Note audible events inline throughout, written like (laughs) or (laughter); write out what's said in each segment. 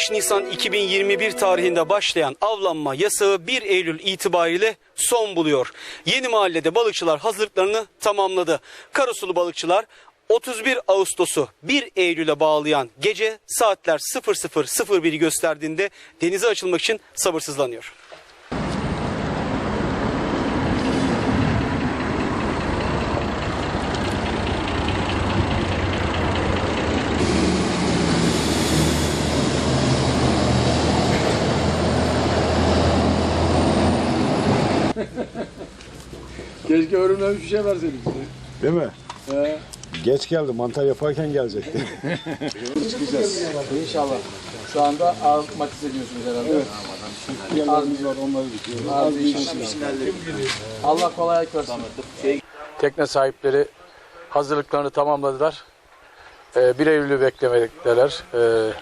15 Nisan 2021 tarihinde başlayan avlanma yasağı 1 Eylül itibariyle son buluyor. Yeni mahallede balıkçılar hazırlıklarını tamamladı. Karasulu balıkçılar 31 Ağustos'u 1 Eylül'e bağlayan gece saatler 00.01'i gösterdiğinde denize açılmak için sabırsızlanıyor. Keşke örümlemiş bir şey verseydik. Değil mi? He. Geç geldi. Mantar yaparken gelecekti. (laughs) İnşallah. Şu anda ağız matiz ediyorsunuz herhalde. Evet. Yerlerimiz var onları var. Allah kolaylık versin. Tekne sahipleri hazırlıklarını tamamladılar. Ee, 1 Eylül'ü beklemekteler. Ee,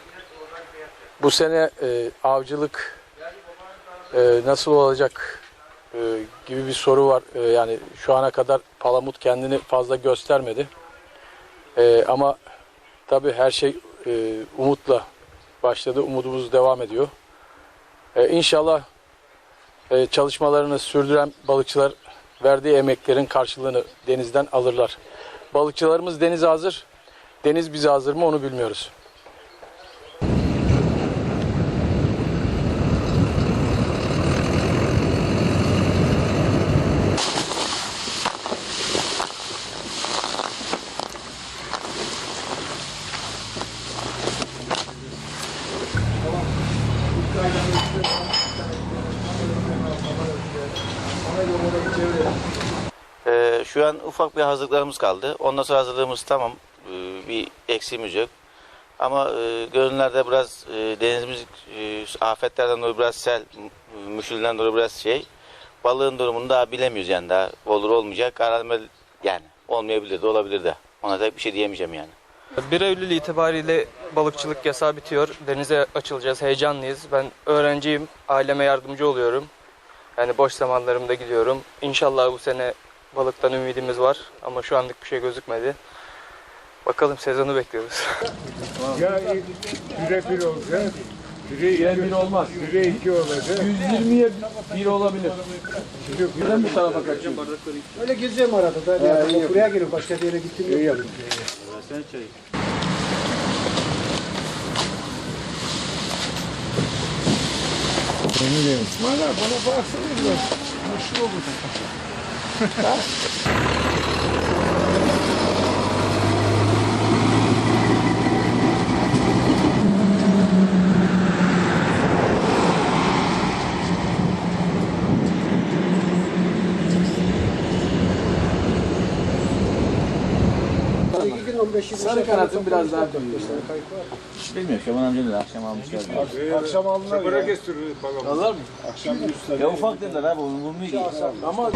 bu sene e, avcılık e, nasıl olacak e, gibi bir soru var. E, yani şu ana kadar Palamut kendini fazla göstermedi. E, ama tabii her şey e, umutla başladı. Umudumuz devam ediyor. E, inşallah e, çalışmalarını sürdüren balıkçılar verdiği emeklerin karşılığını denizden alırlar. Balıkçılarımız denize hazır. Deniz bize hazır mı onu bilmiyoruz. Ee, şu an ufak bir hazırlıklarımız kaldı. Ondan sonra hazırlığımız tamam. Ee, bir eksiğimiz yok. Ama e, görünlerde biraz e, denizimiz e, afetlerden dolayı biraz sel, m- müşkülden dolayı biraz şey. Balığın durumunu daha bilemiyoruz yani daha olur olmayacak. Aramel yani olmayabilir de olabilir de. Ona da bir şey diyemeyeceğim yani. 1 Eylül itibariyle balıkçılık yasağı bitiyor. Denize açılacağız. Heyecanlıyız. Ben öğrenciyim. Aileme yardımcı oluyorum. Yani boş zamanlarımda gidiyorum. İnşallah bu sene balıktan ümidimiz var. Ama şu anlık bir şey gözükmedi. Bakalım sezonu bekliyoruz. Ya bire bir olacak. Bire iki, bir olmaz. bire iki olacak. 120'ye 1 olabilir. Birden bu tarafa kaçıyor. Öyle geziyorum arada da. Yani buraya gelin başka bir yere gittim yok. Bana, bana baksana biraz. Meşhur olur. (laughs) 15 20 Sarı kanatın biraz daha büyüyor. Bilmiyorum Şaban amcanın akşam almışlar. Akşam aldılar ya. Bırak estiririz bakalım. Alır mı? Ya ufak dediler abi onu bulmuyor ki. Ama